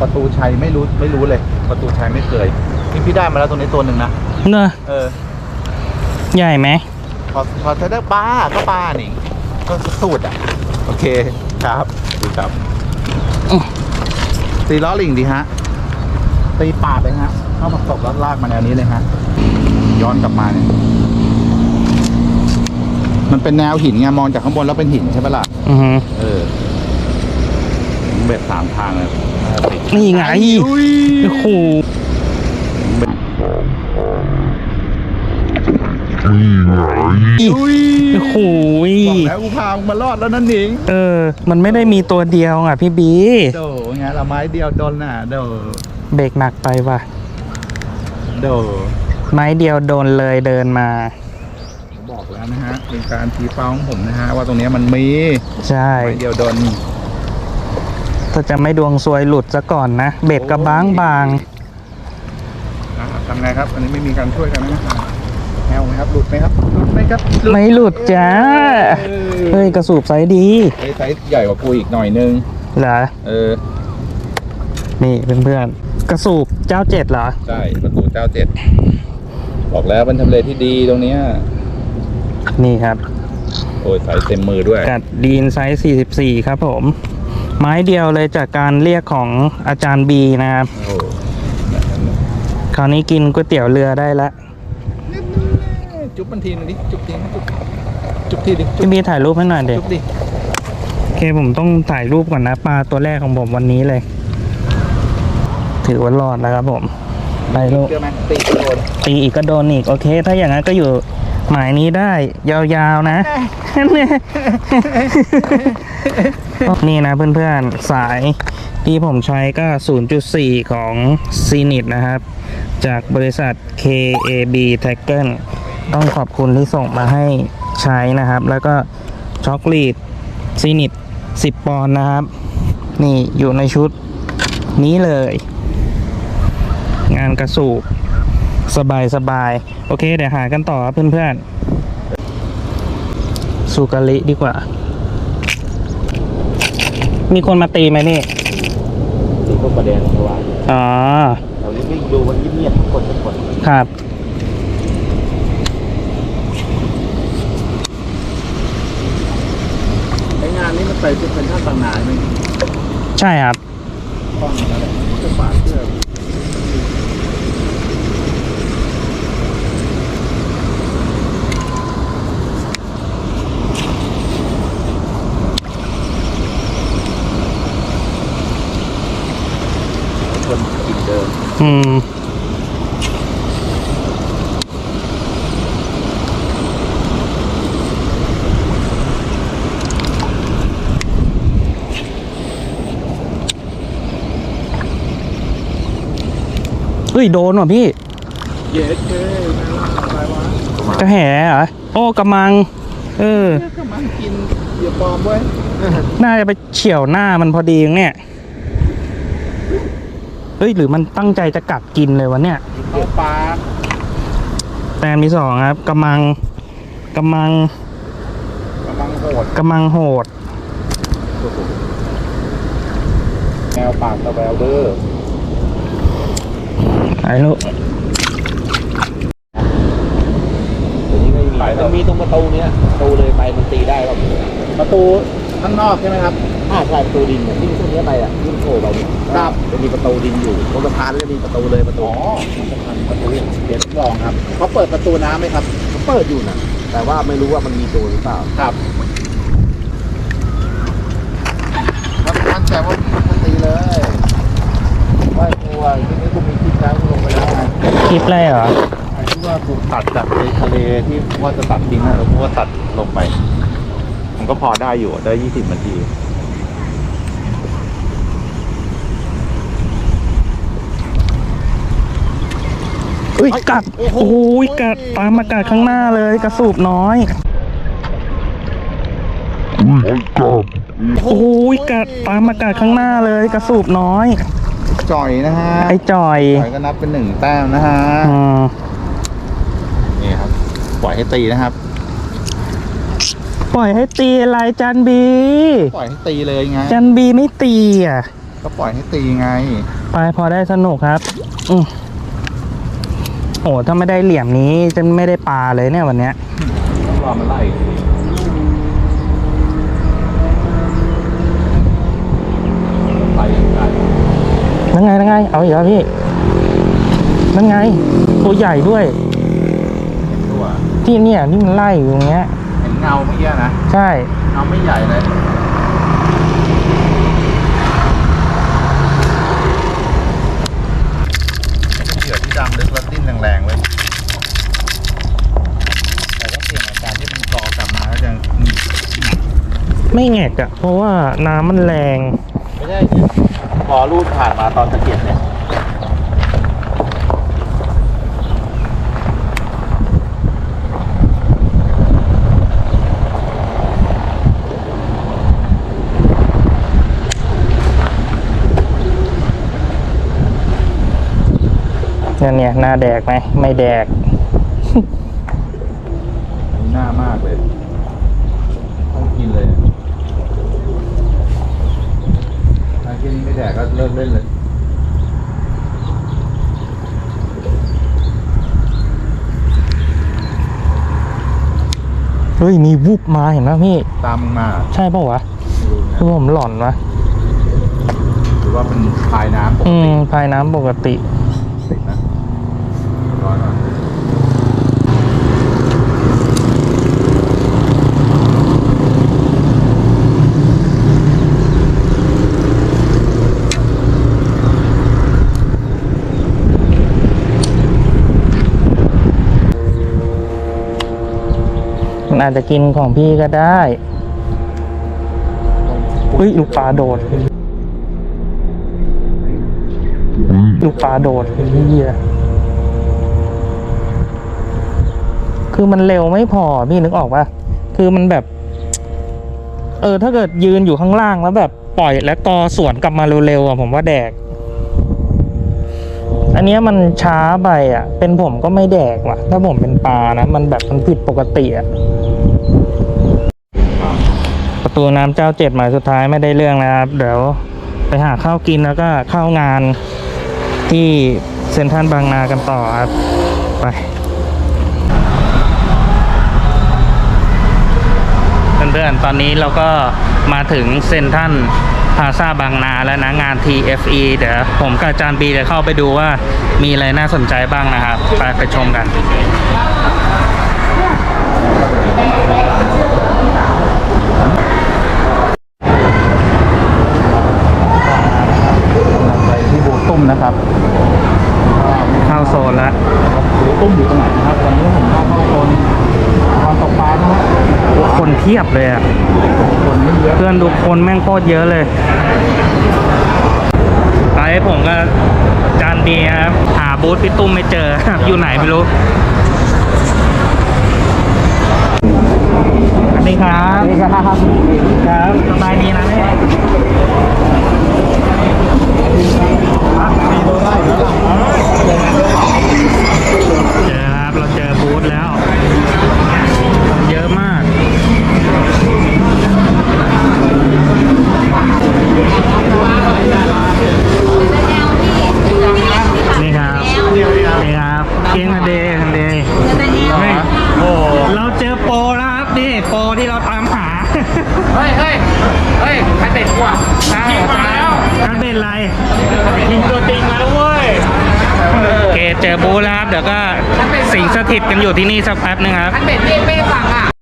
ประตูชัยไม่รู้ไม่รู้เลย ประตูชัยไม่เคยนี่พี่ได้มาแล้วตรงนี้ตัวหนึ่งนะเนอะเออใหญ่ไหมพอพอเธอได้ป้าก็ป้าหนิก็สูตรอะ โอเคครับดีครับอื้อตีล้อลิงดีฮะตีปาดเลยฮะเข้ามาตกแล้วลากมาแนวนี้เลยฮะย้อนกลับมาเนี่ยมันเป็นแนวหินไงมองจากข้างบนแล้วเป็นหินใช่ปะล่ะอือฮึเออ เบ็ดสามทางเลยติดนี่ไงอุ้ยโอ้โหเบ็ดอุ้ยโอ้โหบอกแล้วกูพามึงมารอดแล้วนั่นหนิงเออ มันไม่ได้มีตัวเดียวอะพี่บีโดไงละไม้เดียวโดนน่ะโดเบรกหนักไปว่ะโดไม้เดียวโดนเลยเดินมาบอกแล้วนะฮะเป็นการชี้เป้าของผมนะฮะว่าตรงเนี้ยมันมีใช่ไม้เดียวโดน ถ้าจะไม่ดวงซวยหลุดซะก่อนนะ เบ็ดกระบางบางอ่าทำไงครับอันนี้ไม่มีการช่วยกันนะครับแฮวไหมครับหลุดไหมครับหลุดไหมครับไม่หลุดจ้าเอเฮ้ยกระสูบไซส์ดีเฮ้ยไซส์ใหญ่กว่ากูอีกหน่อยนึง เหรอ เออ นี่เพื่อนๆ กระสูบเจ้าเจ็ดเหรอ ใช่ประตูเจ้าเจ็ดบอกแล้วเป็นทำเลที่ดีตรงเนี้ยนี่ครับ โอ้ยใส่เต็มมือด้วย กัดดีนไซส์44 ครับผม ไม้เดียวเลยจากการเรียกของอาจารย์บีนะครับ โอ้คราวนี้กินก๋วยเตี๋ยวเรือได้ละจุ๊บมันทีนึงดิ จุ๊บทีนึงจุ๊บจุ๊บทีดิจุ๊พี่บบีถ่ายรูปให้หน่อยเด็กจุ๊บดิโอเคผมต้องถ่ายรูปก่อนนะปลาตัวแรกของผมวันนี้เลย ถือว่ารอดแล้วครับผมไปลูก เจอไหมตีโดนตีอีกก็โดนอีก โอเค ถ้าอย่างนั้นก็อยู่หมายนี้ได้ ยาวๆนะ นี่นะเพื่อนๆ สายที่ผมใช้ก็ 0.4 ของ c n i t นะครับ จากบริษัท KAB t a g g e r ต้องขอบคุณที่ส่งมาให้ใช้นะครับ แล้วก็ช็อกลีด c n i t 10 ปอนด์นะครับ นี่อยู่ในชุดนี้เลย งานกระสูบสบายสบายโอเค เดี๋ยวหากันต่อครับเพื่อนๆสุกาลิดีกว่า มีคนมาตีไหมนี่ตีพวกประเด็นสว่างอ๋อแถวนี้วิ่งดูมันเงียบๆคนทุกคนครับ ไองานนี้มันใส่ชุดเป็นท่าต่างนานไหมใช่ครับต้องอะไรจะฝากเสื้อ เดิมอืมเฮ้ย โดนว่ะพี่ เย้เจ้แม่ล่าอะไรวะกระแหเหรอ โอ้กระมัง เออก็มันกินเหยื่อปลอมเว้ย น่าจะไปเฉี่ยวหน้ามันพอดีเนี่ย เฮ้ยหรือมันตั้งใจจะกัดกินเลยวะเนี่ยเอาปลาแตนมีสองครับกำมังกำมังกำลังโหดกำมังโหดแนวปากตะแววเด้อไอ้ลูกเดี๋ยวนี้ไม่มีมันมีตรงประตูเนี้ยประตูเลยไปมันตีได้ครับประตูข้างนอกใช่ไหมครับ อ่าใช่ประตูดินเนี่ยที่ช่วงนี้ไปอะที่โผล่ไปเนี่ยครับจะมีประตูดินอยู่บนสะพานจะมีประตูเลยประตูอ๋อสะพานประตูเดี๋ยวลองครับเขาเปิดประตูน้ำไหมครับเขาเปิดอยู่นะแต่ว่าไม่รู้ว่ามันมีตัวหรือเปล่าครับครับมั่นใจว่ามันตีเลยว่าตัวที่นี้กูมีคลิปแล้วลงไปแล้วไงคลิปอะไรเหรอไอ้ที่ว่ากูตัดจากในทะเลที่ว่าจะตัดทิ้งนะแล้วกูก็ตัดลงไป มันก็พอได้อยู่ได้ยี่สิบนาที เอ้ยกัดโอ้โหกัดตามมากัดข้างหน้าเลยกระสูบน้อยโอ้โหกัดตามมากัดข้างหน้าเลยกระสูบน้อย จ่อยนะฮะไอ้จอยจ่อยก็นับเป็นหนึ่งแต้มนะฮะอืมนี่ครับปล่อยให้ตีนะครับ ปล่อยให้ตีอะไรจันบี ปล่อยให้ตีเลยไงจันบีไม่ตีอะก็ปล่อยให้ตีไง ไปพอได้สนุกครับ อืม โอ้ถ้าไม่ได้เหลี่ยมนี้จะไม่ได้ปลาเลยเนี่ยวันเนี้ยต้องรอมันไล่ไปไกลนั่นไงนั่นไง เอาอีกแล้วพี่นั่นไง ตัวใหญ่ด้วย ตัวที่เนี่ยนี่มันไล่อยู่อย่างเงี้ย เห็นเงาเมื่อกี้นะ ใช่ เงาไม่ใหญ่เลยเหยื่อที่ดำลึกแล้วดิ้นแรงๆไว้ยแต่ก็เสี่ยงกับการที่มันกอกลับมาแล้วจะหนีบ ไม่แงกอะเพราะว่าน้ำมันแรง ไม่ใช่พอรูดผ่านมาตอนตะเกียบเนี่ยเนี่ยเนี่ยหน้าแดกไหมไม่แดก หน้ามากเลย ต้องกินเลยถ้ากินไม่แดกก็ เลิกเล่นเลยเฮ้ย มีวุบมาเห็นไหมพี่ ตามมึงมาใช่ปะวะไม่รู้คือผมหลอนวะหรือว่าเป็นพายน้ำปกอืติมภายน้ำปกติติดนะร้อยหน่อย อาจจะกินของพี่ก็ได้เฮ้ยลูกปลาโดดลูกปลาโดดเฮียคือมันเร็วไม่พอพี่นึกออกปะคือมันแบบ เออ ถ้าเกิดยืนอยู่ข้างล่างแล้วแบบปล่อยและกอสวนกลับมาเร็วๆอะผมว่าแดก อันเนี้ยมันช้าไปอะ เป็นผมก็ไม่แดกว่ะ ถ้าผมเป็นปลานะ มันแบบมันผิดปกติอะประ ตูน้ำเจ้าเจ็ดหมายสุดท้ายไม่ได้เรื่องนะครับ เดี๋ยวไปหาข้าวกินแล้วก็เข้างานที่เซ็นทรัลบางนากันต่อครับ ไปเพื่อนๆตอนนี้เราก็มาถึงเซ็นทรัลพาซาบางนาแล้วนะงาน TFE เดี๋ยวผมกับอาจารย์บีจะเข้าไปดูว่ามีอะไรน่าสนใจบ้างนะครับ ไปไปชมกัน ไปที่บูตุ้มนะครับ เข้าโซ นแล้วบูตุ้มอยู่ตรงไหนนะครับตอนนี้ผมเข้าเข้าโซนตอนตกปลานะฮะคนเทียบเลยอะคนไม่เยอะเพื่อนดูคนแม่งโคตรเยอะเลยไปผมก็จานบีครับ หาบูธพี่ตุ้มไม่เจอ อยู่ไหนไม่รู้สวัสดีครับสวัสดีครับ ครับสบายดีนะแม่เจ หาเฮ้ยเฮ้ยเฮ้ยใครเตะกูอะใช่มาแล้วคันเป็นไรยิงตัวจริงมาแล้วเว้ยโอเคเจอบูธแล้วครับเดี๋ยวก็สิงสถิตกันอยู่ที่นี่สักแป๊บนึงครับท่านเบ็ดเรียกเป้สั่งอะ